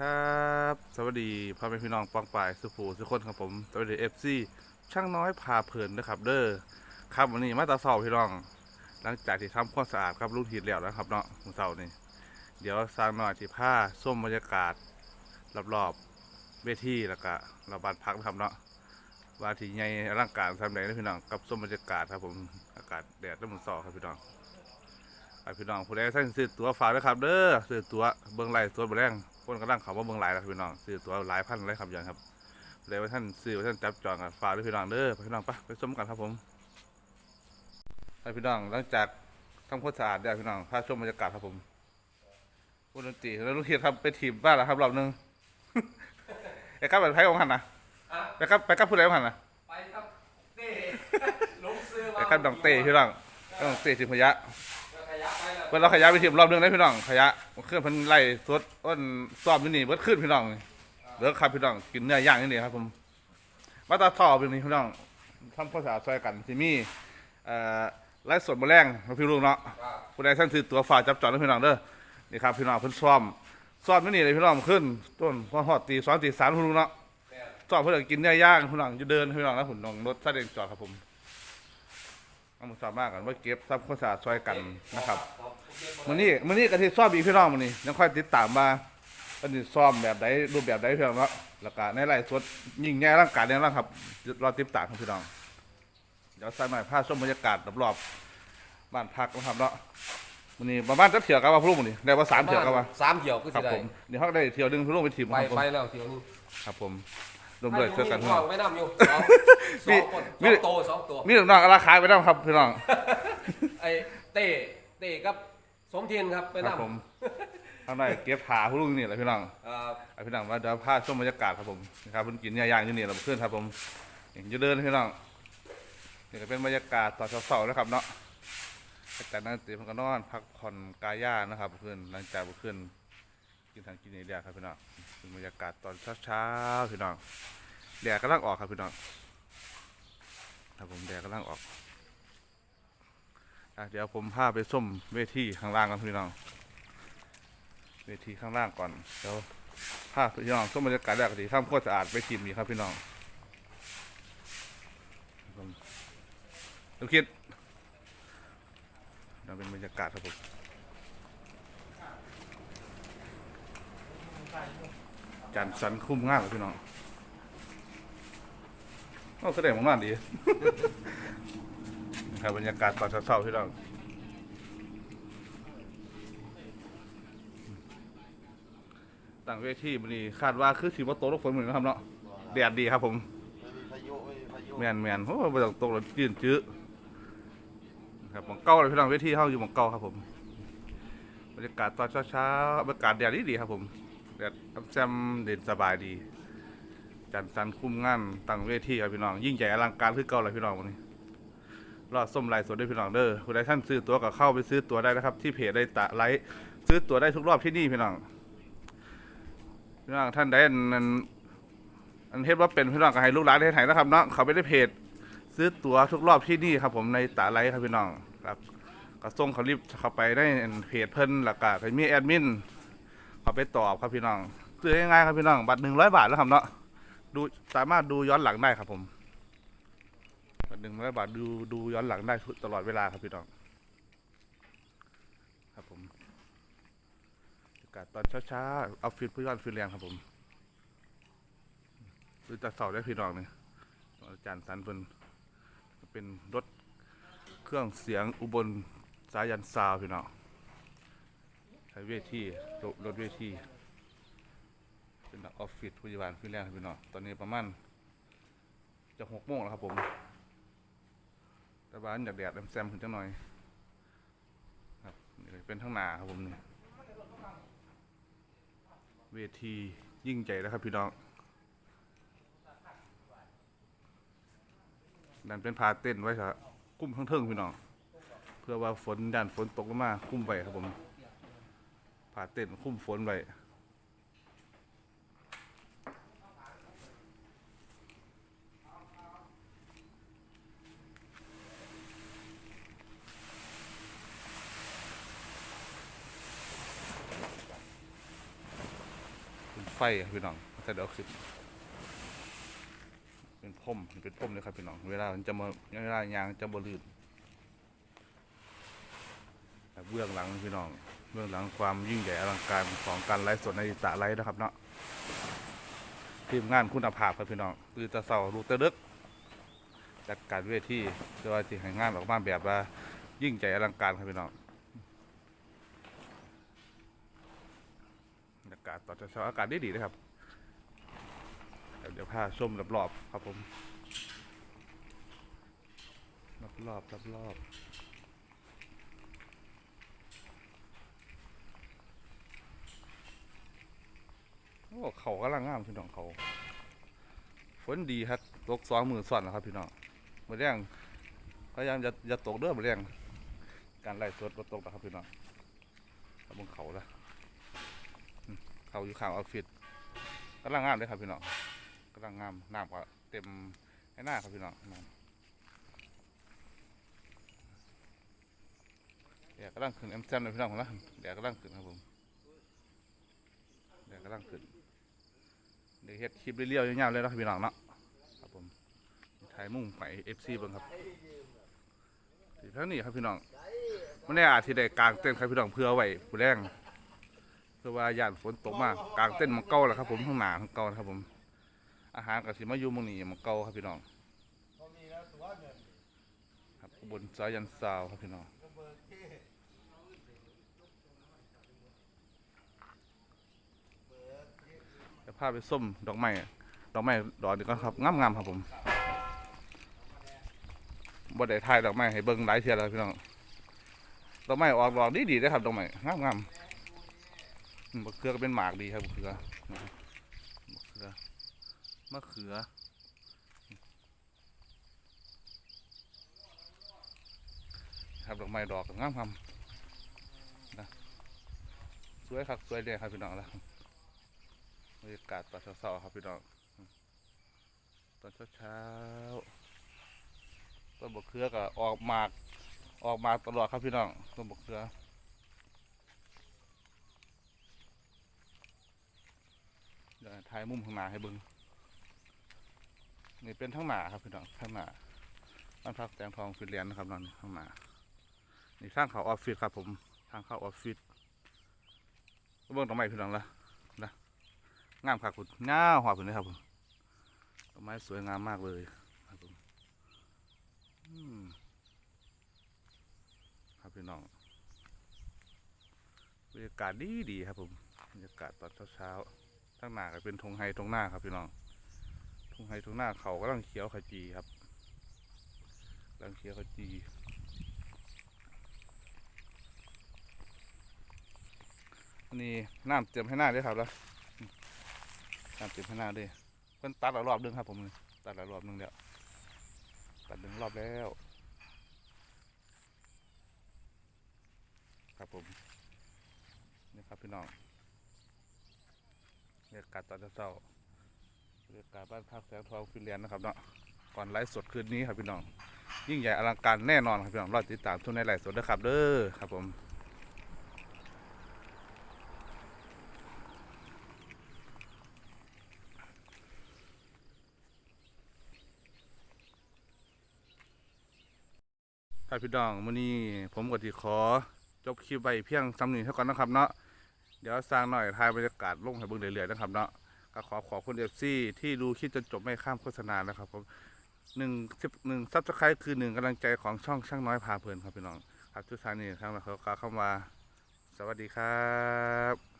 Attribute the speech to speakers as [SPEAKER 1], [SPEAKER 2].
[SPEAKER 1] ครับ สวัสดีพ่อแม่พี่น้องปองปายสุภูสุคนครับผมสวัสดีเอฟซีช่างน้อยพาเพลินนะครับ เด้อครับวันนี้มาตาเสาพี่น้อง หลังจากที่ทำความสะอาดครับลูกทีแล้วนะครับเนาะมือเสานี่เดี๋ยวสร้างหน่อยที่ผ้าส้มบรรยากาศรอบๆเวทีแล้วก็ระบานพักนะครับเนาะว่าที่ใหญ่ร่างกายทำไรนะพี่น้องกับส้มบรรยากาศครับผมอากาศแดดแล้วมันสอครับพี่น้องไอพี่น้องผู้ใดท่านซื้อตั๋วฝากด้วยครับ เด้อซื้อตั๋วเบิ้งไลฟ์ตัวเบแรง คนกำลังเขาว่าเบิ้งไลฟ์แล้วครับพี่น้องซื้อตั๋วหลายพันเลยครับอย่างครับเลยว่าท่านซื้อว่าท่านจับจองกันฝากด้วยพี่น้องเด้อพี่น้องไปไปชมกันครับผมไอพี่น้องหลังจากทำความสะอาดได้วพี่น้องพาชมบรรยากาศครับผมคุณดนตรีแล้วลูกเทียนครับไปถีบบ้านแล้วครับรอบหนึงไอ้ครับไปไพ่ของหันนะ
[SPEAKER 2] อะ
[SPEAKER 1] ไปครับไปครับผู้ใดของหันนะ
[SPEAKER 2] ไปครับเต้ลงซื้อมา
[SPEAKER 1] ไอ้ครับดองเต้พี่น้องดองเต้สิพยะ
[SPEAKER 2] ขยับไปแล้ว
[SPEAKER 1] เพิ่นเราขยะไปทีมรอบหนึงได้พี่น้องขยะเครื่องเพิ่นไล่สดอ้นซ้อมอยู่นี่เบิดขึ้นพี่น้องนี่เด้อครับพี่น้องกินเนื้อย่างนี่นี่ครับผมมาตาท่อเป็นนี่พี่น้องทำภาษาซอยกันสิมีเอ่อไล่สดบ่แรงพี่ลุงเนาะผู้ใดท่านซื้อตัวฝากจับจองนะพี่น้องเด้อนี่ครับพี่น้องเพิ่นซ้อมซ้อมอยู่นี่เลยพี่น้องขึ้น ต้นพอฮอดตี2ตี3พี่ลุงเนาะซ้อมเพิ่นก็กินเนื้อย่างพี่น้องจะเดินพี่น้องนะผมน้องรถซาเล้งจอดครับผม เอามาสามารถกันว่าเก็บทำความสะอาดซอยกันนะครับมื้อนี้มื้อนี้ก็สิซ้อมอีกพี่น้องมื้อนี้ยังค่อยติดตามมาเพิ่นสิซ้อมแบบใดรูปแบบใดพี่น้องเนาะแล้วก็ในไลฟ์สดยิ่งใหญ่ร่างกายแน่นอนครับรอติดตามครับพี่น้องเดี๋ยวใส่หน่อยพาชมบรรยากาศรอบๆบ้านพักนะครับเนาะมื้อนี้ประมาณจักเที่ยวกันว่าพรุ่งมื้อนี้ได้ว่าสามเที่ยวกันว่า
[SPEAKER 2] สามเที่ยวก็
[SPEAKER 1] ครั
[SPEAKER 2] สิ
[SPEAKER 1] บ
[SPEAKER 2] ได้
[SPEAKER 1] ผมเดี๋ยวเฮาได้เที่ยวหนึงพี่ลุงไปถีบ
[SPEAKER 2] ไป
[SPEAKER 1] ครับผม
[SPEAKER 2] ไปแล้วเที่ยวนี้
[SPEAKER 1] ครับผม รวมด้วยเจอกัน
[SPEAKER 2] มี
[SPEAKER 1] พี่น้
[SPEAKER 2] ห่
[SPEAKER 1] อ
[SPEAKER 2] ว
[SPEAKER 1] ง
[SPEAKER 2] งไม่น้ำอยู่สองส
[SPEAKER 1] มี
[SPEAKER 2] องคน
[SPEAKER 1] มี
[SPEAKER 2] สองตัวสองตัว
[SPEAKER 1] มีน้องๆราคายไปนำครับพี่น้อง
[SPEAKER 2] ไอ้เต้เต้กับสมเทียนครับไป
[SPEAKER 1] ครับ
[SPEAKER 2] น้ำ
[SPEAKER 1] ผมเอาหน่อยเก็บผ้าพี่ลุงนี่แหละพี่น้อง
[SPEAKER 2] เอ่อ
[SPEAKER 1] ไอพี่น้องว่าเดี๋ยวพาชมบรรยากาศครับผมนะครับเพิ่นกินย่างๆอยู่นี่เราเพื่อนครับผมอย่างจะเดินพี่น้องนี่ก็เป็นบรรยากาศตอนเช้าๆนะครับเนาะจากนั้นตื่นมันก็นอนพักผ่อนกายย่านะครับเพื่อนหลังจากเพื่อนกิ นทางกินนี่เดียครับพี่น้องเป็นบรรยากาศตอนเช้าๆพี่น้องแดดกำลังออกครับพี่น้องครับผมแดดกำลังออกอเดี๋ยวผมพาไปส้มเวทีข้างล่างกันพี่น้อง เวทีข้างล่างก่อนเดี๋ยวภาพี่น้องส้มบรรยากาศแรกที่ทำโคตรสะอาดไปทีมนี้ครับพี่น้องผมลูกคิดเราเป็นบรรยากาศครับผม จันทร์สันคุ้มง่ายเลยพี่น้องโอ้แสดงมันน่าดี นะครับบรรยากาศตอนเช้าๆพี่น้องต่างเวทีมันนี่คาดว่าคือสีว่าโตกฝนเหมือนกันครับเนาะแดดดีครับผม
[SPEAKER 3] ไม่มีพายุไม่มีพายุ
[SPEAKER 1] แมนแมนโอ้ไปตกตกแล้วยืนจื้อครับหมองเก้าเลยพี่น้องเวทีเข้าอยู่หมองเก้าครับผมบรรยากาศตอนเช้าๆบรรยากาศแดดดีดีๆครับผม แดดแจมเด่นสบายดี จันทร์สันคุ้มงานตั้งเวทีครับพี่น้อง ยิ่งใหญ่อลังการคือเก่าเลยพี่น้องวันนี้รอดส้มลายสดด้วยพี่น้องเด้อผู้ใดท่านซื้อตั๋วก็เข้าไปซื้อตั๋วได้นะครับ ที่เพจได้ตะไลฟ์ซื้อตั๋วได้ทุกรอบที่นี่พี่น้องพี่น้องท่านใดอันอันอันเทพว่าเป็นพี่น้องก็ให้ลูกหลานได้ถ่ายนะครับเนาะเขาไปได้เพจซื้อตั๋วทุกรอบที่นี่ครับ ผมในตาไลท์ครับพี่น้องครับก็ส่งเขารีบเข้าไปได้เพจเพิ่นหลักกะก็มีแอดมิน เขาไปตอบครับพี่น้องซื้อง่ายๆครับพี่น้องบัตรหนึ่งร้อยบาทแล้วครับเนาะดูสามารถดูย้อนหลังได้ครับผมบัตรหนึ่งร้อยบาทดูดูย้อนหลังได้ตลอดเวลาครับพี่น้องครับผมอากาศตอนเช้าๆเอาฟิตเพื่อนฟิตแรงครับผมดูจะสอบได้พี่น้องเนี่ยอาจารย์สันเป็นเป็นรถเครื่องเสียงอุบลสายันซาวพี่น้อง เวทีรถรถเวทีเป็นนักออฟฟิศพยาบาลฟิตแรงครับพี่น้องตอนนี้ประมาณจะหกโมงแล้วครับผมแต่บ้านอยากแดดแซมๆขึ้นจังหน่อย ครับนี่เป็นทั้งหนาครับผมนี่เวทียิ่งใหญ่นะครับพี่น้องนั่นเป็นพาเต้นไว้ครับคุ้มทั้งเทิงพี่น้อง เพื่อว่าฝนดันฝนตกลงมาคุ้มไว้ครับผม พาเต้นคุ้มฝนไว้เป็นไฟพี่น้องแต่เดี๋ยวขึ้นเป็นพรมเป็นพรมเลยครับพี่น้อง เวลามันจะมาเวลายางจะบลื่นเบื้องหลังพี่น้อง เบื้องหลังความยิ่งใหญ่อลังการของการไลฟ์สดในตะไลฟ์นะครับเนาะทีมงานคุณภาพครับพี่น้องคือจะเสาลูกตะเดึกจัดการเวทีโดยที่ให้งานออกมาแบบว่ายิ่งใหญ่อลังการครับพี่น้องบรรยากาศตอนเช้าอากาศดีดีนะครับ เดี๋ยวเดี๋ยวพาชมรอบๆครับผมรอบๆรอบๆ โอ้เขากำลังงามพี่น้องเขาฝนดีครับตกสองมือส่วนนะครับพี่น้องมาเรียงพยายามจะจะตกเด้อมาเรียงการไล่สดบ่ตกนะครับพี่น้องครับบนเขาละเขาอยู่ข้างออฟฟิศกำลังงามเลยครับพี่น้องกำลังงามน้ำก็เต็มให้หน้าครับพี่น้องน้ำเดี๋ยวกำลังขึ้นเอ็มแซมเลยพี่น้องผมนะเดี๋ยวกำลังขึ้นครับผมเดี๋ยวกำลังขึ้น ดี๋ยวเฮ็ดคลิปเรียวๆยาวๆเลยเนาะพี่น้องเนาะครับผมถ่ายมุ่งไปเอฟซีเบิ่งครับทีเท่านี้ครับพี่น้องไม่ได้อาจที่ได้กางเต้นท์ครับพี่น้องเพื่อไว้ผู้แรงเพื่อว่าย่านฝนตกมากกางเต้นท์หมันเก่าแหละครับผมข้างหน้าของเก่านะครับผม อาหารกับสิมาอยู่หมงนี้หมันเก่าครับพี่น้อง
[SPEAKER 3] ขามีแล้วน
[SPEAKER 1] ครับบนสายันซาวครับพี่น้อง
[SPEAKER 3] ก็เบอร์เท่
[SPEAKER 1] จะ พาไปส้มดอกไม้ดอกไม้ดอกนี้ก่อนครับงามๆครับผมบ่ได้ถ่ายดอกไม้ให้เบิ่งหลายเทื่อแล้วพี่น้องดอกไม้ออกดอกดีๆเด้ครับดอกไม้งามๆอืมบักเขือก็เป็นหมากดีครับบักเขือนะเขือมะเขือครับดอกไม้ดอกงามครับนะสวยครับสวยเลยครับพี่น้องแล้ว บรรยากาศตอนเช้าๆครับพี่น้องอืมตอนเช้าๆต้นบกเขือก็ออกหมาก ออกมาตลอดครับพี่น้องต้นบกเขือเดี๋ยวถ่ายมุมข้างหน้าให้เบิ้งนี่เป็นทั้งหนาครับพี่น้องทั้งหนาบ้านพักแสงทองฟิลเลียนนะครับนอนข้างหน้านี่ทางเขาออฟฟิศครับผมทางเข้าออฟฟิศเบิ้งตรงไหนพี่น้องละ งามครับคุณง่าหัวคุณนะครับผมต้นไม้สวยงามมากเลยครับผมครับพี่น้องบรรยากาศดีดีครับผมบรรยากาศตอนเช้าๆทั้งหน้าก็เป็นทงไฮทงหน้าครับพี่น้องทงไฮทงหน้าเขากำลังเขียวขจีครับกำลังเขียวขจีอันนี้น้ำเตรียมให้หน้าด้วยครับแล้ว ตามต็มข้างหน้าด้วยเพิ่นตัดหลายรอบหนึงครับผมตัดหลายรอบหนึงแล้วตัดหนึ่งรอบแล้วครับผมนี่ครับพี่น้องบรรยากาศตอนเช้าๆบรรยากาศบ้านพักแสงทองฟินแลนด์นะครับเนาะก่อนไลฟ์สดคืนนี้ครับพี่น้องยิ่งใหญ่อลังการแน่นอนครับพี่น้องรอติดตามทุกในไลฟ์สดด้วยครับเด้อครับผม ถ้าพี่น้องมื้อนี้ผมก็สิขอจบคลิปไว้เพียงสำนี้เท่ากันนะครับเนาะเดี๋ยวสร้างหน่อยถ่ายบรรยากาศลงให้เบิ่งเรื่อยๆนะครับเนาะก็ขอขอบคุณ FC ที่ดูคลิปจนจบไม่ข้ามโฆษณานะครับผมหนึ่งสิบหนึ่งซับสไครต์คือหนึ่งกำลังใจของช่องช่างน้อยพาเพลินครับพี่น้องครับทุกท่านนี่ทางเราเขาเข้ามาสวัสดีครับ